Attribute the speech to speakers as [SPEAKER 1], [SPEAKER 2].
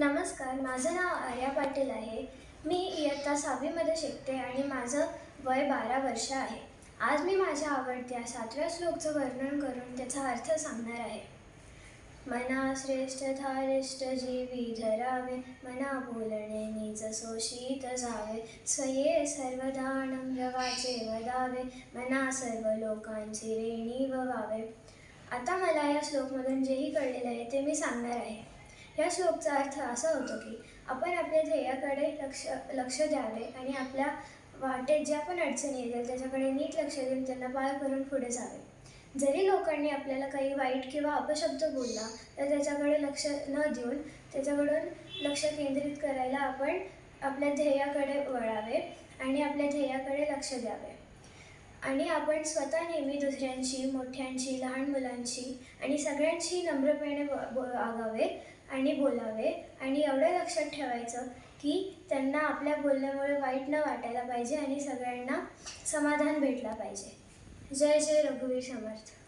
[SPEAKER 1] नमस्कार माझं नाव आर्या पाटील आहे. मी इयत्ता सहावीमध्ये शिकते आणि माझं वय बारा वर्ष आहे. आज मी माझ्या आवडत्या सातव्या श्लोकचं वर्णन करून त्याचा अर्थ सांगणार आहे. मना श्रेष्ठ थारिष्ट जीवी धरावे मना बोलणे निज सोशीत जावे. स्वये सर्वदानं रवाचे वदावे मना सर्व लोकांची रेणी ववावे आता मला या श्लोकमधून जेही कळलेलं आहे ते मी सांगणार आहे. या श्लोकचा अर्थ असा होतो की आपण आपल्या ध्येयाकडे लक्ष लक्ष द्यावे आणि आपल्या वाटेत ज्या पण अडचणी येतील त्याच्याकडे नीट लक्ष देऊन त्यांना पार करून पुढे जावे. जरी लोकांनी आपल्याला काही वाईट किंवा अपशब्द बोलला तर त्याच्याकडे लक्ष न देऊन त्याच्याकडून लक्ष केंद्रित करायला आपण आपल्या ध्येयाकडे वळावे आणि आपल्या ध्येयाकडे लक्ष द्यावे. आणि आपण स्वतः नेहमी दुसऱ्यांशी मोठ्यांशी लहान मुलांशी आणि सगळ्यांशी नम्रपणे ब- वागावे आणि बोलावे. आणि एवढं लक्षात ठेवायचं की त्यांना आपल्या बोलण्यामुळे वाईट न वाटायला पाहिजे आणि सगळ्यांना समाधान भेटला पाहिजे. जय जय रघुवीर समर्थ.